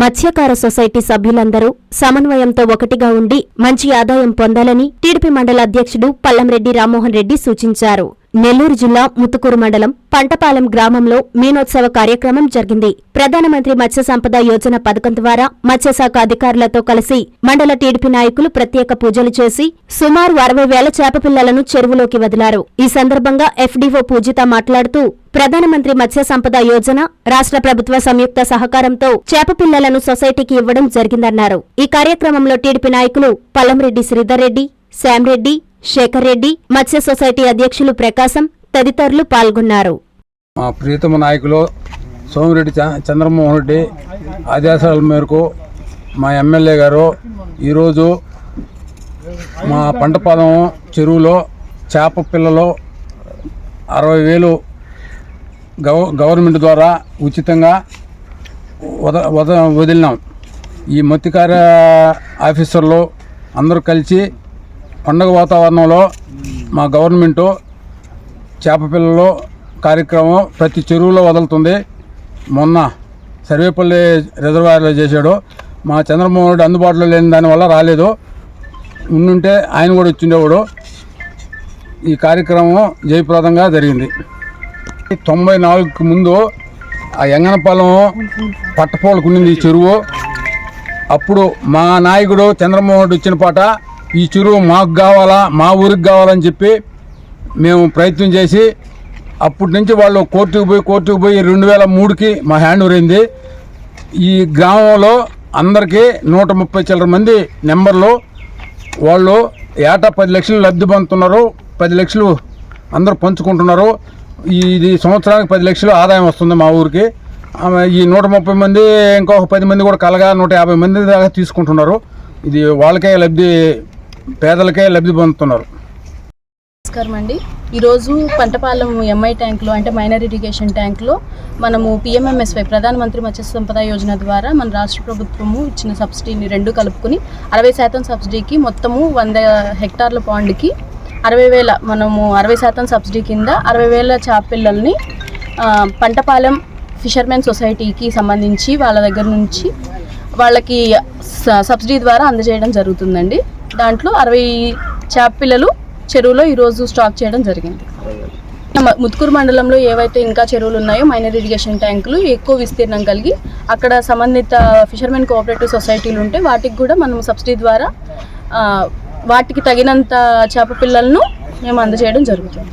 మత్స్యకార సొసైటీ సభ్యులందరూ సమన్వయంతో ఒకటిగా ఉండి మంచి ఆదాయం పొందాలని టీడీపీ మండల అధ్యక్షుడు పల్లంరెడ్డి రామ్మోహన్ రెడ్డి సూచించారు. నెల్లూరు జిల్లా ముత్తుకూరు మండలం పంటపాలెం గ్రామంలో మీనోత్సవ కార్యక్రమం జరిగింది. ప్రధానమంత్రి మత్స్య సంపద యోజన పథకం ద్వారా మత్స్యశాఖ అధికారులతో కలిసి మండల టీడీపీ నాయకులు ప్రత్యేక పూజలు చేసి సుమారు అరవై వేల చేపపిల్లలను చెరువులోకి వదిలారు. ఈ సందర్భంగా ఎఫ్డీఓ పూజిత మాట్లాడుతూ ప్రధానమంత్రి మత్స్య సంపద యోజన రాష్ట్ర ప్రభుత్వ సంయుక్త సహకారంతో చేపపిల్లలను సొసైటీకి ఇవ్వడం జరిగిందన్నారు. ఈ కార్యక్రమంలో టీడీపీ నాయకులు పల్లంరెడ్డి శ్రీధర్రెడ్డి శ్యామ్రెడ్డి శేఖర్ రెడ్డి మత్స్య సొసైటీ అధ్యక్షులు ప్రకాశం తదితరులు పాల్గొన్నారు. మా ప్రియతమ నాయకులు సోమిరెడ్డి చ- చంద్రమోహన్ రెడ్డి ఆదేశాల మేరకు మా ఎమ్మెల్యే గారు ఈరోజు మా పంట పంటపాలెం చెరువులో చేప పిల్లలు అరవై వేలు గవ గవర్నమెంట్ ద్వారా ఉచితంగా వద వద వదిలినాం. ఈ మత్స్యకార ఆఫీసర్లు అందరూ కలిసి పండగ వాతావరణంలో మా గవర్నమెంటు చేప పిల్లలు కార్యక్రమం ప్రతి చెరువులో వదులుతుంది. మొన్న సర్వేపల్లి రిజర్వాయర్లో చేశాడు. మా చంద్రమోహన్ రెడ్డి అందుబాటులో లేని దానివల్ల రాలేదు. ఉండుంటే ఆయన కూడా వచ్చిండేవాడు ఈ కార్యక్రమం జయప్రదంగా జరిగింది. తొంభై నాలుగుకి ముందు ఆ ఎంగనపాలెం పట్టపోలకునింది ఈ చెరువు. అప్పుడు మా నాయకుడు చంద్రమోహన్ రెడ్డి వచ్చిన పాట ఈ చెరువు మాకు కావాలా మా ఊరికి కావాలని చెప్పి మేము ప్రయత్నం చేసి అప్పటి నుంచి వాళ్ళు కోర్టుకు పోయి కోర్టుకు పోయి రెండు వేల మూడుకి మా హ్యాండ్ ఊరింది అయింది. ఈ గ్రామంలో అందరికీ నూట ముప్పై చిల్లర మంది నెంబర్లు వాళ్ళు ఏటా పది లక్షలు లబ్ధి పొందుతున్నారు పది లక్షలు అందరూ పంచుకుంటున్నారు. ఇది సంవత్సరానికి పది లక్షలు ఆదాయం వస్తుంది మా ఊరికి. ఈ నూట ముప్పై మంది ఇంకొక పది మంది కూడా కలగా నూట యాభై మంది దాకా తీసుకుంటున్నారు. ఇది వాళ్ళకే లబ్ధి పేదలకే లబ్ధి పొందుతున్నారు. నమస్కారం అండి. ఈరోజు పంటపాలెం ఎంఐ ట్యాంక్లో అంటే మైనర్ ఇరిగేషన్ ట్యాంక్లో మనము పిఎంఎంఎస్వై ప్రధానమంత్రి మత్స్య సంపద యోజన ద్వారా మన రాష్ట్ర ప్రభుత్వము ఇచ్చిన సబ్సిడీని రెండు కలుపుకొని అరవై శాతం సబ్సిడీకి మొత్తము వంద హెక్టార్ల పాండ్కి అరవై వేల మనము అరవై శాతం సబ్సిడీ కింద అరవై వేల చేపపిల్లల్ని పంటపాలెం ఫిషర్మెన్ సొసైటీకి సంబంధించి వాళ్ళ దగ్గర నుంచి వాళ్ళకి సబ్సిడీ ద్వారా అందజేయడం జరుగుతుందండి. దాంట్లో అరవై చేప పిల్లలు చెరువులో ఈరోజు స్టాక్ చేయడం జరిగింది. ముత్కూరు మండలంలో ఏవైతే ఇంకా చెరువులు ఉన్నాయో మైనర్ ఇరిగేషన్ ట్యాంకులు ఎక్కువ విస్తీర్ణం కలిగి అక్కడ సంబంధిత ఫిషర్మెన్ కోఆపరేటివ్ సొసైటీలు ఉంటే వాటికి కూడా మనం సబ్సిడీ ద్వారా వాటికి తగినంత చేప పిల్లలను మేము అందజేయడం జరుగుతుంది.